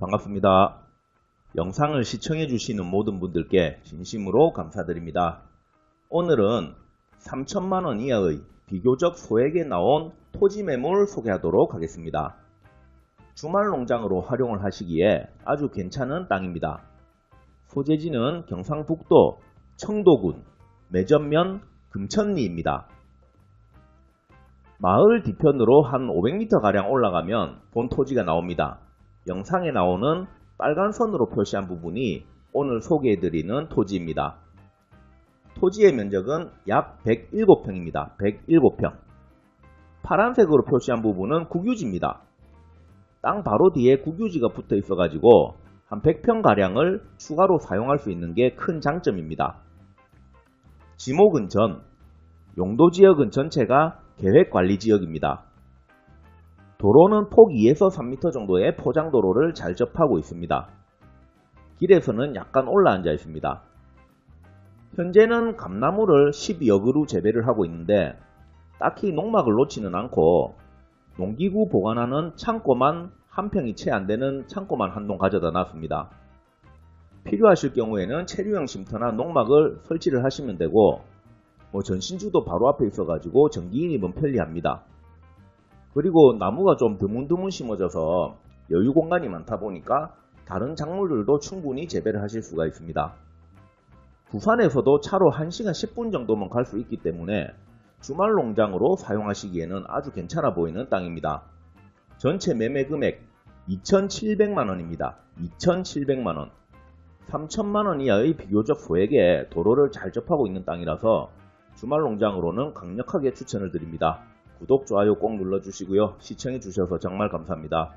반갑습니다. 영상을 시청해주시는 모든 분들께 진심으로 감사드립니다. 오늘은 3천만원 이하의 비교적 소액에 나온 토지 매물 소개하도록 하겠습니다. 주말 농장으로 활용을 하시기에 아주 괜찮은 땅입니다. 소재지는 경상북도 청도군 매전면 금천리입니다. 마을 뒤편으로 한 500m가량 올라가면 본 토지가 나옵니다. 영상에 나오는 빨간 선으로 표시한 부분이 오늘 소개해드리는 토지입니다. 토지의 면적은 약 107평입니다. 107평. 파란색으로 표시한 부분은 국유지입니다. 땅 바로 뒤에 국유지가 붙어 있어가지고 한 100평가량을 추가로 사용할 수 있는 게 큰 장점입니다. 지목은 전, 용도지역은 전체가 계획관리지역입니다. 도로는 폭 2에서 3m 정도의 포장도로를 잘 접하고 있습니다. 길에서는 약간 올라앉아 있습니다. 현재는 감나무를 12여 그루 재배를 하고 있는데 딱히 농막을 놓지는 않고 농기구 보관하는 창고만 한 평이 채 안되는 창고만 한 동 가져다 놨습니다. 필요하실 경우에는 체류형 쉼터나 농막을 설치를 하시면 되고 뭐 전신주도 바로 앞에 있어가지고 전기인입은 편리합니다. 그리고 나무가 좀 드문드문 심어져서 여유 공간이 많다 보니까 다른 작물들도 충분히 재배를 하실 수가 있습니다. 부산에서도 차로 1시간 10분 정도면 갈 수 있기 때문에 주말 농장으로 사용하시기에는 아주 괜찮아 보이는 땅입니다. 전체 매매 금액 2,700만원입니다. 2,700만원. 3천만원 이하의 비교적 소액의 도로를 잘 접하고 있는 땅이라서 주말 농장으로는 강력하게 추천을 드립니다. 구독, 좋아요 꼭 눌러주시고요. 시청해주셔서 정말 감사합니다.